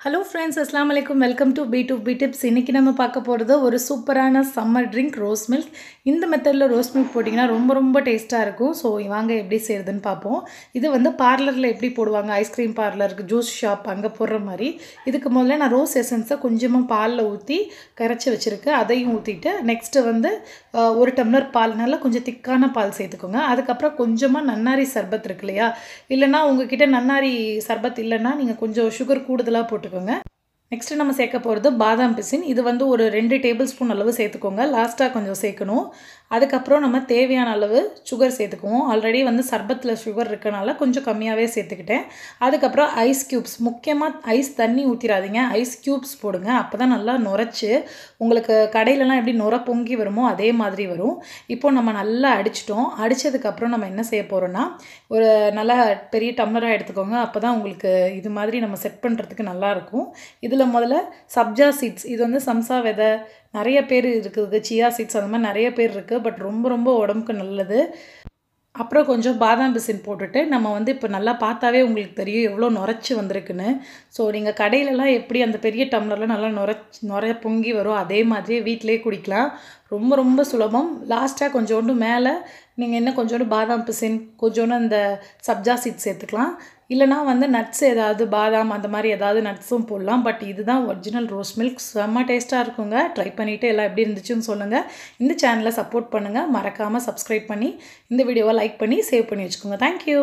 Hello friends அஸ்லாம் வலைக்கம் welcome to B to B tips இன்றைக்கி நம்ம பார்க்க போகிறது ஒரு சூப்பரான சம்மர் ட்ரிங்க் ரோஸ் மில்க் இந்த மெத்தடில் ரோஸ் மில்க் போட்டிங்கன்னா ரொம்ப ரொம்ப டேஸ்ட்டாக இருக்கும். ஸோ வாங்க எப்படி செய்கிறதுன்னு பார்ப்போம். இது வந்து பார்லரில் எப்படி போடுவாங்க? ஐஸ்கிரீம் பார்லருக்கு ஜூஸ் ஷாப் அங்கே போடுற மாதிரி. இதுக்கு முதல்ல நான் ரோஸ் எசன்ஸை கொஞ்சமாக பாலில் ஊற்றி கரைச்சி வச்சுருக்கேன். அதையும் ஊற்றிட்டு நெக்ஸ்ட்டு வந்து ஒரு டம்ளர் பால் நல்லா கொஞ்சம் திக்கான பால் சேர்த்துக்கோங்க. அதுக்கப்புறம் கொஞ்சமாக நன்னாரி சர்பத் இருக்கு இல்லையா? இல்லைன்னா உங்ககிட்ட நன்னாரி சர்பத் இல்லைன்னா நீங்கள் கொஞ்சம் சுகர் கூடுதலாக போட்டுக்கோங்க நெக்ஸ்ட்டு நம்ம சேர்க்க போகிறது பாதாம் பிசின். இது வந்து ஒரு ரெண்டு டேபிள் ஸ்பூன் அளவு சேர்த்துக்கோங்க. லாஸ்ட்டாக கொஞ்சம் சேர்க்கணும். அதுக்கப்புறம் நம்ம தேவையான அளவு சுகர் சேர்த்துக்குவோம். ஆல்ரெடி வந்து சர்பத்தில் சுகர் இருக்கனால கொஞ்சம் கம்மியாகவே சேர்த்துக்கிட்டேன். அதுக்கப்புறம் ஐஸ் க்யூப்ஸ் முக்கியமாக ஐஸ் தண்ணி ஊற்றிடாதீங்க ஐஸ் க்யூப்ஸ் போடுங்க. அப்போ தான் நல்லா நுரைச்சி உங்களுக்கு கடையிலலாம் எப்படி நுர பொங்கி வருமோ அதே மாதிரி வரும். இப்போ நம்ம நல்லா அடிச்சிட்டோம். அடித்ததுக்கப்புறம் நம்ம என்ன செய்ய போகிறோன்னா ஒரு நல்லா பெரிய டம்ளராக எடுத்துக்கோங்க. அப்போ தான் உங்களுக்கு இது மாதிரி நம்ம செட் பண்ணுறதுக்கு நல்லாயிருக்கும் இதில் முதல்ல சப்ஜா சீட்ஸ் இது வந்து சம்சா விதை நிறைய பேர் இருக்குது. சியா சீட்ஸ் அந்த மாதிரி நிறைய பேர் இருக்குது பட் ரொம்ப ரொம்ப உடம்புக்கு நல்லது. அப்புறம் கொஞ்சம் பாதாம் பிசின் போட்டுட்டு நம்ம வந்து இப்போ நல்லா பார்த்தாவே உங்களுக்கு தெரியும் எவ்வளோ நுரைச்சி வந்திருக்குன்னு. ஸோ நீங்கள் கடையிலலாம் எப்படி அந்த பெரிய டம்ளரில் நல்லா நுரைச்சி நுர பொங்கி வரும் அதே மாதிரியே வீட்டிலே குடிக்கலாம். ரொம்ப ரொம்ப சுலபம். லாஸ்ட்டாக கொஞ்சோண்டு மேலே நீங்கள் என்ன கொஞ்சோண்டு பாதாம் பிசின் கொஞ்சோண்டு அந்த சப்ஜா சீட்ஸ் சேர்த்துக்கலாம். இல்லைனா வந்து நட்ஸ் ஏதாவது பாதாம் அந்த மாதிரி ஏதாவது நட்ஸும் போடலாம். பட் இதுதான் ஒரிஜினல் ரோஸ் மில்க் செம்ம டேஸ்ட்டாக இருக்குங்க. ட்ரை பண்ணிவிட்டு எல்லாம் எப்படி இருந்துச்சுன்னு சொல்லுங்கள் இந்த சேனலை சப்போர்ட் பண்ணுங்கள் மறக்காமல் சப்ஸ்கிரைப் பண்ணி இந்த வீடியோவை லைக் பண்ணி சேவ் பண்ணி வச்சுக்கோங்க. தேங்க்யூ